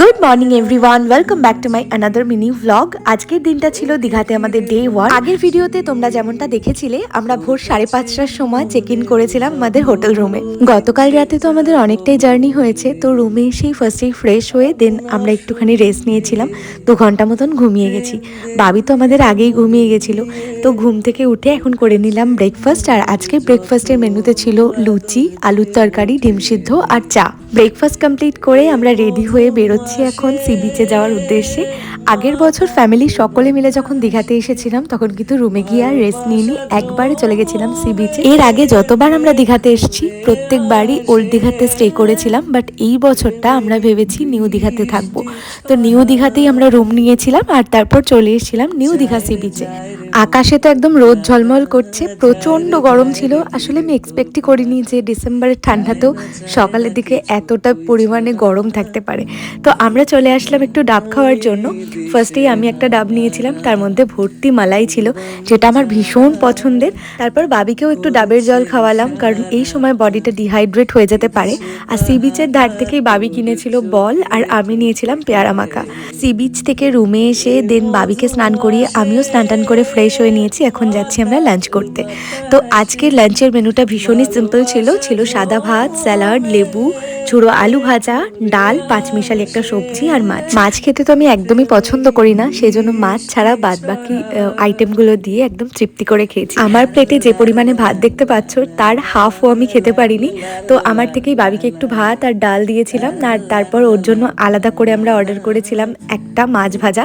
Good morning everyone welcome back to my another mini vlog আজকের দিনটা ছিল দীঘাতে আমাদের ডে ওয়ান আগের ভিডিওতে তোমরা যেমনটা দেখেছিলে, আমরা ভোর সাড়ে পাঁচটার সময় চেক ইন করেছিলাম আমাদের হোটেল রুমে গতকাল রাতে তো আমাদের অনেকটাই জার্নি হয়েছে, তো রুমে এসেই ফার্স্টেই ফ্রেশ হয়ে দেন আমরা একটুখানি রেস্ট নিয়েছিলাম, দু ঘণ্টা মতন ঘুমিয়ে গেছি। বাবি তো আমাদের আগেই ঘুমিয়ে গেছিল, তো ঘুম থেকে উঠে এখন করে নিলাম ব্রেকফাস্ট আর আজকের ব্রেকফাস্টের মেনুতে ছিল লুচি, আলুর তরকারি, ডিম সিদ্ধ আর চা। ব্রেকফাস্ট কমপ্লিট করে আমরা রেডি হয়ে বেরোচ্ছি এখন সি বিচে যাওয়ার উদ্দেশ্যে। আগের বছর ফ্যামিলি সকলে মিলে যখন দীঘাতে এসেছিলাম, তখন কিন্তু রুমে গিয়ে আর রেস্ট নিয়ে একবারে চলে গেছিলাম সি বিচে এর আগে যতবার আমরা দীঘাতে এসেছি, প্রত্যেকবারই ওল্ড দীঘাতে স্টে করেছিলাম বাট এই বছরটা আমরা ভেবেছি নিউ দীঘাতে থাকব। তো নিউ দীঘাতেই আমরা রুম নিয়েছিলাম আর তারপর চলে এসেছিলাম নিউ দীঘা সি বিচে আকাশে তো একদম রোদ ঝলমল করছে, প্রচণ্ড গরম ছিল। আসলে আমি এক্সপেক্টই করিনি যে ডিসেম্বরের ঠান্ডাতেও সকালের দিকে এতটা পরিমাণে গরম থাকতে পারে। তো আমরা চলে আসলাম একটু ডাব খাওয়ার জন্য। ফার্স্টেই আমি একটা ডাব নিয়েছিলাম, তার মধ্যে ভর্তি মালাই ছিল, যেটা আমার ভীষণ পছন্দের। তারপর বাবিকেও একটু ডাবের জল খাওয়ালাম, কারণ এই সময় বডিটা ডিহাইড্রেট হয়ে যেতে পারে। আর সি বিচের ধার থেকেই বাবি কিনেছিল বল, আর আমি নিয়েছিলাম পেয়ারা মাখা। সি বিচ থেকে রুমে এসে দেন বাবিকে স্নান করিয়ে আমিও স্নান টান করে ফ্রেশ হয়ে নিয়েছি, এখন যাচ্ছি আমরা লাঞ্চ করতে। তো আজকের লাঞ্চের মেনুটা ভীষণই সিম্পল ছিল ছিল সাদা ভাত স্যালাড লেবু, ঝুড়ো আলু ভাজা, ডাল, পাঁচমিশালি একটা সবজি আর মাছ। মাছ খেতে তো আমি একদমই পছন্দ করি না সেই জন্য মাছ ছাড়া বাদ বাকি আইটেমগুলো দিয়ে একদম তৃপ্তি করে খেয়েছি। আমার প্লেটে যে পরিমাণে ভাত দেখতে পাচ্ছ, তার হাফও আমি খেতে পারিনি। তো আমার থেকেই বাবিকে একটু ভাত আর ডাল দিয়েছিলাম, আর তারপর ওর জন্য আলাদা করে আমরা অর্ডার করেছিলাম একটা মাছ ভাজা।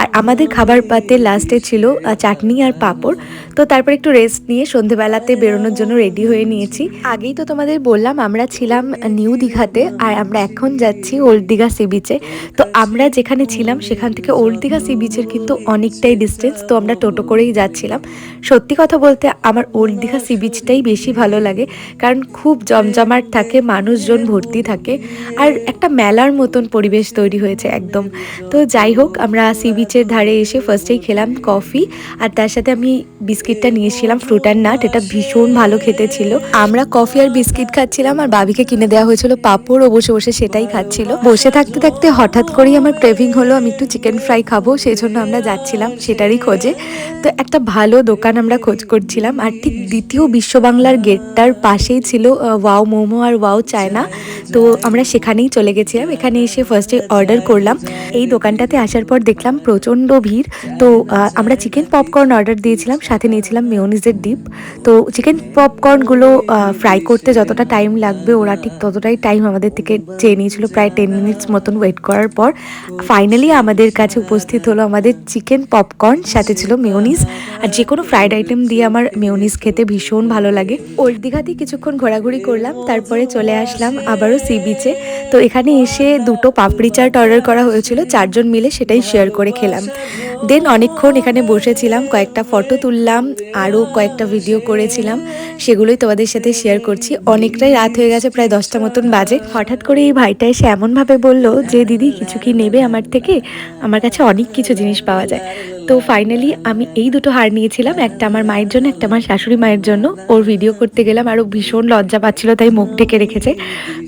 আর আমাদের খাবার পাতে লাস্টে ছিল চাটনি আর পাঁপড়। তো তারপর একটু রেস্ট নিয়ে সন্ধেবেলাতে বেরোনোর জন্য রেডি হয়ে নিয়েছি। আগেই তো তোমাদের বললাম, আমরা ছিলাম নিউ দীঘাতে, আর আমরা এখন যাচ্ছি ওল্ড দীঘা সি বিচে তো আমরা যেখানে ছিলাম, সেখান থেকে ওল্ড দীঘা সি বিচের কিন্তু অনেকটাই ডিস্টেন্স তো আমরা টোটো করেই যাচ্ছিলাম। সত্যি কথা বলতে, আমার ওল্ড দীঘা সি বিচটাই বেশি ভালো লাগে, কারণ খুব জমজমাট থাকে, মানুষজন ভর্তি থাকে, আর একটা মেলার মতন পরিবেশ তৈরি হয়েছে একদম। তো যাই হোক, আমরা সি বিচের ধারে এসে ফার্স্টেই খেলাম কফি আর তার সাথে আমি বিস্কিটটা নিয়েছিলাম ফ্রুট অ্যান্ড নাট এটা ভীষণ ভালো খেতে ছিল। আমরা কফি আর বিস্কিট খাচ্ছিলাম, আর বাবিকে কিনে দেওয়া হয়েছিল পাপড় ও বসে বসে সেটাই খাচ্ছিল। বসে থাকতে থাকতে হঠাৎ করেই আমার ক্রেভিং হলো, আমি একটু চিকেন ফ্রাই খাব সেই জন্য আমরা যাচ্ছিলাম সেটারই খোঁজে। তো একটা ভালো দোকান আমরা খোঁজ করছিলাম, আর ঠিক দ্বিতীয় বিশ্ব বাংলার গেটটার পাশেই ছিল ওয়াও মোমো আর ওয়াও চায়না। তো আমরা সেখানেই চলে গেছিলাম, এখানে এসে ফার্স্টে অর্ডার করলাম। এই দোকানটাতে আসার পর দেখলাম প্রচণ্ড ভিড়। তো আমরা চিকেন পপকর্ন অর্ডার দিয়েছিলাম, সাথে নিয়েছিলাম মেয়নিজের ডিপ তো চিকেন পপকর্নগুলো ফ্রাই করতে যতটা টাইম লাগবে, ওরা ঠিক ততটাই টাইম আমাদের থেকে চেয়ে নিয়েছিল, প্রায় টেন মিনিটস মতন ওয়েট করার পর ফাইনালি আমাদের কাছে উপস্থিত হলো আমাদের চিকেন পপকর্ন সাথে ছিল মেয়নিজ আর যে কোনো ফ্রাইড আইটেম দিয়ে আমার মেয়নিজ খেতে ভীষণ ভালো লাগে। ওল্ড দীঘাতে কিছুক্ষণ ঘোরাঘুরি করলাম, তারপরে চলে আসলাম আবারও সি বিচে তো এখানে এসে দুটো পাপড়ি চাট অর্ডার করা হয়েছিল, চারজন মিলে সেটাই শেয়ার করে খেলাম। দেন অনেকক্ষণ এখানে বসেছিলাম, কয়েকটা ফটো তুললাম, আরও কয়েকটা ভিডিও করেছিলাম, সেগুলোই তোমাদের সাথে শেয়ার করছি। অনেকটাই রাত হয়ে গেছে, প্রায় দশটা মতন বাজে। হঠাৎ করে এই ভাইটা এসে এমনভাবে বলল যে দিদি কিছু কি নেবে আমার থেকে আমার কাছে অনেক কিছু জিনিস পাওয়া যায়। তো ফাইনালি আমি এই দুটো হার নিয়েছিলাম, একটা আমার মায়ের জন্য, একটা আমার শাশুড়ি মায়ের জন্য। ওর ভিডিও করতে গেলাম আরও ভীষণ লজ্জা পাচ্ছিল, তাই মুখ ঢেকে রেখেছে।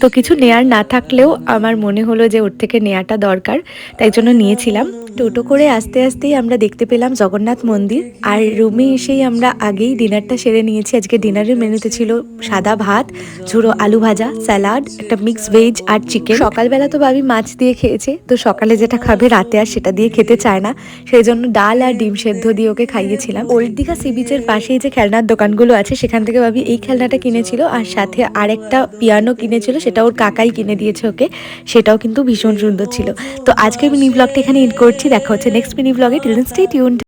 তো কিছু নেয়ার না থাকলেও আমার মনে হলো যে ওর থেকে নেওয়াটা দরকার, তাই জন্য নিয়েছিলাম। টোটো করে আস্তে আস্তেই আমরা দেখতে পেলাম জগন্নাথ মন্দির, আর রুমে এসেই আমরা আগেই ডিনারটা সেরে নিয়েছি। আজকে ডিনারের মেনুতে ছিল সাদা ভাত, ঝুড়ো আলু ভাজা স্যালাড একটা মিক্স ভেজ আর চিকেন সকালবেলা তো ভাবি মাছ দিয়ে খেয়েছে, তো সকালে যেটা খাবে রাতে আর সেটা দিয়ে খেতে চায় না। সেই জন্য ডাল আর ডিম সেদ্ধ দিয়ে ওকে খাইয়েছিলাম। ওল্ড দীঘা সি বিচের পাশেই যে খেলনার দোকানগুলো আছে, সেখান থেকে ভাবি এই খেলনাটা কিনেছিল আর সাথে আরেকটা পিয়ানো কিনেছিল, সেটা ওর কাকাই কিনে দিয়েছে ওকে। সেটাও কিন্তু ভীষণ সুন্দর ছিল। তো আজকে মিনি ব্লগটা এখানে ইন করছি। দেখা হচ্ছে নেক্সট মিনি ব্লগে। Till stay tune